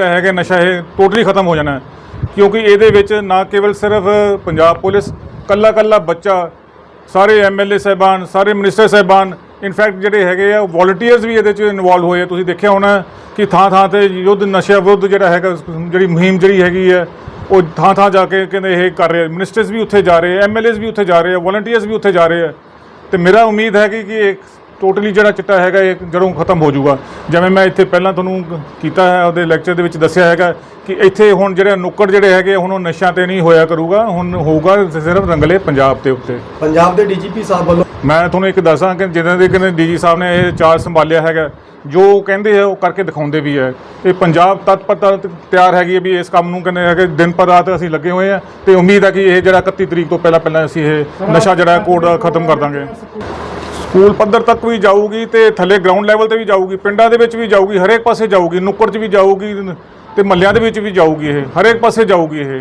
ਜਿਹੜਾ ਹੈਗਾ ਨਸ਼ਾ ਇਹ ਟੋਟਲੀ ਖਤਮ ਹੋ ਜਾਣਾ ਹੈ। ਕਿਉਂਕਿ ਇਹਦੇ ਵਿੱਚ ਨਾ ਕੇਵਲ ਸਿਰਫ ਪੰਜਾਬ ਪੁਲਿਸ, ਕੱਲਾ ਕੱਲਾ ਬੱਚਾ, ਸਾਰੇ ਐਮਐਲਏ ਸਾਹਿਬਾਨ, ਸਾਰੇ ਮਿਨਿਸਟਰ ਸਾਹਿਬਾਨ ਇਨਫੈਕਟ ਜਿਹੜੇ ਹੈਗੇ ਆ ਵੋਲੰਟੀਅਰਸ ਵੀ ਇਹਦੇ ਚ ਇਨਵੋਲਵ ਹੋਏ ਆ। ਤੁਸੀਂ ਦੇਖਿਆ ਹੋਣਾ ਕਿ ਥਾਂ ਥਾਂ ਤੇ ਯੁੱਧ ਨਸ਼ਾ ਵਿਰੁੱਧ ਜਿਹੜਾ ਹੈਗਾ, ਜਿਹੜੀ ਮੁਹਿੰਮ ਜਿਹੜੀ ਹੈਗੀ ਹੈ ਉਹ ਥਾਂ ਥਾਂ ਜਾ ਕੇ ਕਹਿੰਦੇ ਇਹ ਕਰ ਰਹੇ ਮਿਨਿਸਟਰਸ ਵੀ ਉੱਥੇ ਜਾ ਰਹੇ ਆ ਐਮਐਲਏਸ ਵੀ ਉੱਥੇ ਜਾ ਰਹੇ ਆ ਵੋਲੰਟੀਅਰਸ ਵੀ ਉੱਥੇ ਜਾ ਰਹੇ ਆ। ਤੇ ਮੇਰਾ ਉਮੀਦ ਹੈ ਕਿ ਇਹ ਟੋਟਲੀ ਜਿਹੜਾ ਚਿੱਟਾ ਹੈਗਾ ਇਹ ਜਦੋਂ ਖਤਮ ਹੋ ਜਾਊਗਾ। ਜਿਵੇਂ ਮੈਂ ਇੱਥੇ ਪਹਿਲਾਂ ਤੁਹਾਨੂੰ ਕੀਤਾ ਹੈ ਉਹਦੇ ਲੈਕਚਰ ਦੇ ਵਿੱਚ ਦੱਸਿਆ ਹੈਗਾ ਕਿ ਇੱਥੇ ਹੁਣ ਜਿਹੜੇ ਨੁੱਕੜ ਜਿਹੜੇ ਹੈਗੇ ਹੁਣ ਉਹ ਨਸ਼ਿਆਂ ਤੇ ਨਹੀਂ ਹੋਇਆ ਕਰੂਗਾ। ਹੁਣ ਹੋਊਗਾ ਸਿਰਫ ਰੰਗਲੇ ਪੰਜਾਬ ਦੇ ਉੱਤੇ। ਪੰਜਾਬ ਦੇ ਡੀਜੀਪੀ ਸਾਹਿਬ ਵੱਲੋਂ ਮੈਂ ਤੁਹਾਨੂੰ ਇੱਕ ਦੱਸਾਂ ਕਿ ਜਿਨ੍ਹਾਂ ਦੇ ਕਹਿੰਦੇ ਡੀਜੀ ਸਾਹਿਬ ਨੇ ਇਹ ਚਾਰਜ ਸੰਭਾਲਿਆ ਹੈਗਾ ਜੋ ਕਹਿੰਦੇ ਆ ਉਹ ਕਰਕੇ ਦਿਖਾਉਂਦੇ ਵੀ ਹੈ ਇਹ ਪੰਜਾਬ ਤਤਪਰਤਾ ਤਿਆਰ ਹੈਗੀ ਹੈ ਵੀ ਇਸ ਕੰਮ ਨੂੰ ਕਹਿੰਦੇ ਹੈਗੇ ਦਿਨ ਪਰ ਰਾਤ ਅਸੀਂ ਲੱਗੇ ਹੋਏ ਆ ਤੇ ਉਮੀਦ ਹੈ ਕਿ ਇਹ ਜਿਹੜਾ 31 ਤਰੀਕ ਤੋਂ ਪਹਿਲਾਂ ਪਹਿਲਾਂ ਅਸੀਂ ਇਹ ਨਸ਼ਾ ਜਿਹੜਾ ਕੋਡ ਖਤਮ ਕਰ ਦਾਂਗੇ। ਸਕੂਲ ਪੱਧਰ ਤੱਕ ਵੀ ਜਾਊਗੀ ਤੇ ਥੱਲੇ ਗਰਾਊਂਡ ਲੈਵਲ ਤੇ ਵੀ ਜਾਊਗੀ ਪਿੰਡਾਂ ਦੇ ਵਿੱਚ ਵੀ ਜਾਊਗੀ ਹਰੇਕ ਪਾਸੇ ਜਾਊਗੀ ਨੁੱਕੜ 'ਚ ਵੀ ਜਾਊਗੀ ਤੇ ਮੱਲਿਆਂ ਦੇ ਵਿੱਚ ਵੀ ਜਾਊਗੀ ਇਹ ਹਰੇਕ ਪਾਸੇ ਜਾਊਗੀ ਇਹ।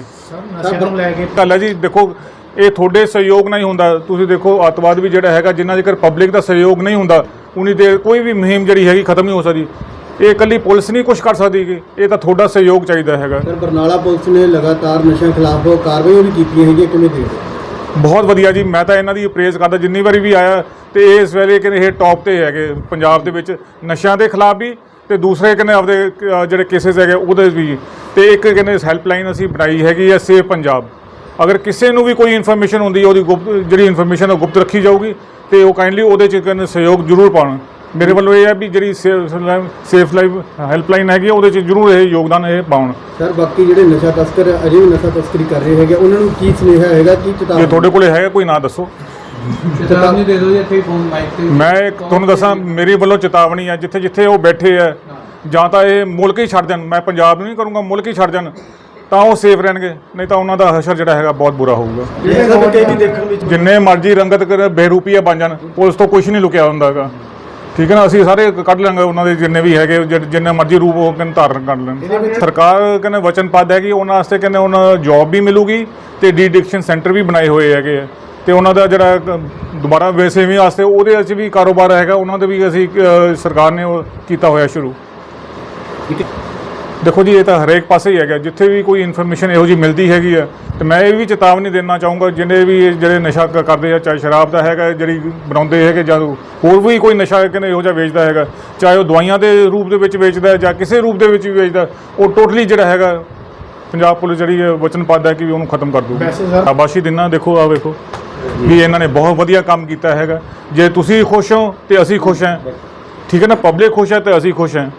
ਨੂੰ ਲੈ ਕੇ ਗੱਲ ਹੈ ਜੀ ਦੇਖੋ ਇਹ ਤੁਹਾਡੇ ਸਹਿਯੋਗ ਨਾਲ ਹੀ ਹੁੰਦਾ। ਤੁਸੀਂ ਦੇਖੋ ਅੱਤਵਾਦ ਵੀ ਜਿਹੜਾ ਹੈਗਾ ਜਿੰਨਾ ਜੇਕਰ ਪਬਲਿਕ ਦਾ ਸਹਿਯੋਗ ਨਹੀਂ ਹੁੰਦਾ ਉਨੀ ਦੇਰ ਕੋਈ ਵੀ ਮੁਹਿੰਮ ਜਿਹੜੀ ਹੈਗੀ ਖਤਮ ਨਹੀਂ ਹੋ ਸਕਦੀ। ਇਹ ਇਕੱਲੀ ਪੁਲਿਸ ਨਹੀਂ ਕੁਝ ਕਰ ਸਕਦੀ ਗੀ ਇਹ ਤਾਂ ਤੁਹਾਡਾ ਸਹਿਯੋਗ ਚਾਹੀਦਾ ਹੈਗਾ। ਸਰ ਬਰਨਾਲਾ ਪੁਲਿਸ ਨੇ ਲਗਾਤਾਰ ਨਸ਼ਿਆਂ ਖਿਲਾਫ ਕਾਰਵਾਈਆਂ ਵੀ ਕੀਤੀਆਂ ਹੈਗੀਆਂ ਕਿਵੇਂ ਦੇਖਦੇ ਹੋ? ਬਹੁਤ ਵਧੀਆ ਜੀ ਮੈਂ ਤਾਂ ਇਹਨਾਂ ਦੀ ਪ੍ਰੇਜ਼ ਕਰਦਾ ਜਿੰਨੀ ਵਾਰੀ ਵੀ ਆਇਆ ਤੇ ਇਸ ਵੇਲੇ ਕਹਿੰਦੇ ਇਹ ਟੌਪ ਤੇ ਹੈਗੇ ਪੰਜਾਬ ਦੇ ਵਿੱਚ ਨਸ਼ਿਆਂ ਦੇ ਖਿਲਾਫ ਵੀ ਤੇ ਦੂਸਰੇ ਕਹਿੰਦੇ ਆਪਦੇ ਜਿਹੜੇ ਕੇਸਿਸ ਹੈਗੇ ਉਹਦੇ ਵੀ। ਤੇ ਇੱਕ ਕਹਿੰਦੇ ਹੈਲਪਲਾਈਨ ਅਸੀਂ ਬਣਾਈ ਹੈਗੀ ਹੈ ਸੇਵ ਪੰਜਾਬ ਅਗਰ ਕਿਸੇ ਨੂੰ ਵੀ ਕੋਈ ਇਨਫੋਰਮੇਸ਼ਨ ਹੁੰਦੀ ਹੈ ਉਹਦੀ ਗੁਪਤ ਜਿਹੜੀ ਇਨਫੋਰਮੇਸ਼ਨ ਉਹ ਗੁਪਤ ਰੱਖੀ ਜਾਊਗੀ ਤੇ ਉਹ ਕਾਈਂਡਲੀ ਉਹਦੇ ਚ ਕਹਿੰਦੇ ਸਹਿਯੋਗ ਜ਼ਰੂਰ ਪਾਉਣ। ਮੇਰੇ ਵੱਲੋਂ ਇਹ ਹੈ ਵੀ ਜਿਹੜੀ ਸੇਫ ਲਾਈਫ ਹੈਲਪਲਾਈਨ ਹੈਗੀ ਉਹਦੇ ਚ ਜ਼ਰੂਰ ਇਹ ਯੋਗਦਾਨ ਇਹ ਪਾਉਣ। ਸਰ ਬਾਕੀ ਜਿਹੜੇ ਨਸ਼ਾ ਤਸਕਰ ਅਜੇ ਵੀ ਨਸ਼ਾ ਤਸਕਰੀ ਕਰ ਰਹੇ ਹੈਗੇ ਉਹਨਾਂ ਨੂੰ ਕੀ ਸੁਨੇਹਾ ਹੈਗਾ ਕੀ ਜੇ ਚੇਤਾਵਨੀ ਤੁਹਾਡੇ ਕੋਲੇ ਹੈਗਾ ਕੋਈ ਨਾਂ ਦੱਸੋ। ਚੇਤਾਵਨੀ ਦੇ ਦਿਓ ਜੀ ਇੱਥੇ ਫੋਨ ਮਾਈਕ ਤੇ। ਮੈਂ ਇੱਕ ਤੁਹਾਨੂੰ ਦੱਸਾਂ ਮੇਰੀ ਵੱਲੋਂ ਚੇਤਾਵਨੀ ਹੈ ਜਿੱਥੇ ਜਿੱਥੇ ਉਹ ਬੈਠੇ ਆ ਜਾਂ ਤਾਂ ਇਹ ਮੁਲਕ ਹੀ ਛੱਡ ਜਾਣ ਮੈਂ ਪੰਜਾਬ ਨੂੰ ਨਹੀਂ ਕਰੂੰਗਾ ਮੁਲਕ ਹੀ ਛੱਡ ਜਾਣ ਤਾਂ ਉਹ ਸੇਫ ਰਹਿਣਗੇ ਨਹੀਂ ਤਾਂ ਉਹਨਾਂ ਦਾ ਹਸ਼ਰ ਜਿਹੜਾ ਹੈਗਾ ਬਹੁਤ ਬੁਰਾ ਹੋਊਗਾ। ਜਿੰਨੇ ਮਰਜ਼ੀ ਰੰਗਤ ਕਰ ਬੇਰੂਪੀਆ ਬਣ ਜਾਣ ਪੁਲਿਸ ਤੋਂ ਕੁਝ ਨਹੀਂ ਲੁਕਿਆ ਹੁੰਦਾਗਾ ਠੀਕ ਹੈ ਨਾ ਅਸੀਂ ਸਾਰੇ ਕੱਢ ਲਾਂਗੇ ਉਹਨਾਂ ਦੇ ਜਿੰਨੇ ਵੀ ਹੈਗੇ ਜਿ- ਜਿੰਨੇ ਮਰਜ਼ੀ ਰੂਪ ਉਹ ਕਹਿੰਦੇ ਧਾਰਨ ਕਰ ਲੈਣ। ਸਰਕਾਰ ਕਹਿੰਦੇ ਵਚਨਬੱਧ ਹੈ ਕਿ ਉਹਨਾਂ ਵਾਸਤੇ ਕਹਿੰਦੇ ਉਹਨਾਂ ਜੌਬ ਵੀ ਮਿਲੂਗੀ ਤੇ ਡੀਡਿਕਸ਼ਨ ਸੈਂਟਰ ਵੀ ਬਣਾਏ ਹੋਏ ਹੈਗੇ ਆ। ਤੇ ਉਹਨਾਂ ਦਾ ਜਿਹੜਾ ਦੁਬਾਰਾ ਵੇਸੇਵੀਂ ਵਾਸਤੇ ਉਹਦੇ ਵਿੱਚ ਵੀ ਕਾਰੋਬਾਰ ਹੈਗਾ ਉਹਨਾਂ ਦੇ ਵੀ ਅਸੀਂ ਸਰਕਾਰ ਨੇ ਉਹ ਕੀਤਾ ਹੋਇਆ ਸ਼ੁਰੂ। ਦੇਖੋ ਜੀ ਇਹ ਤਾਂ ਹਰੇਕ ਪਾਸੇ ਹੀ ਹੈਗਾ। ਜਿੱਥੇ ਵੀ ਕੋਈ ਇਨਫੋਰਮੇਸ਼ਨ ਇਹੋ ਜੀ ਮਿਲਦੀ ਹੈਗੀ ਆ ਤੇ ਮੈਂ ਇਹ ਵੀ ਚੇਤਾਵਨੀ ਦੇਣਾ ਚਾਹੂੰਗਾ ਜਿਹਨੇ ਵੀ ਜਿਹੜੇ ਨਸ਼ਾ ਕਰਦੇ ਆ ਚਾਹੇ ਸ਼ਰਾਬ ਦਾ ਹੈਗਾ ਜਿਹੜੀ ਬਣਾਉਂਦੇ ਹੈਗੇ ਜਾਂ ਹੋਰ ਵੀ ਕੋਈ ਨਸ਼ਾ ਕਹਿੰਦੇ ਇਹੋ ਜਿਹਾ ਵੇਚਦਾ ਹੈਗਾ ਚਾਹੇ ਉਹ ਦਵਾਈਆਂ ਦੇ ਰੂਪ ਦੇ ਵਿੱਚ ਵੇਚਦਾ ਹੈ ਜਾਂ ਕਿਸੇ ਰੂਪ ਦੇ ਵਿੱਚ ਵੀ ਵੇਚਦਾ ਉਹ ਟੋਟਲੀ ਜਿਹੜਾ ਹੈਗਾ ਪੰਜਾਬ ਪੁਲਿਸ ਜਿਹੜੀ ਹੈ ਵਚਨਬੱਧ ਹੈ ਕਿ ਵੀ ਉਹਨੂੰ ਖਤਮ ਕਰ ਦੂਗੀ ਸ਼ਾਬਾਸ਼ੀ ਦਿਨਾ ਦੇਖੋ ਆ ਵੇਖੋ। ਵੀ ਇਹਨਾਂ ਨੇ ਬਹੁਤ ਵਧੀਆ ਕੰਮ ਕੀਤਾ ਹੈਗਾ। ਜੇ ਤੁਸੀਂ ਖੁਸ਼ ਹੋ ਤੇ ਅਸੀਂ ਖੁਸ਼ ਹਾਂ। ਠੀਕ ਹੈ ਨਾ? ਪਬਲਿਕ ਖੁਸ਼ ਹੈ ਤੇ ਅਸੀਂ ਖੁਸ਼ ਹਾਂ।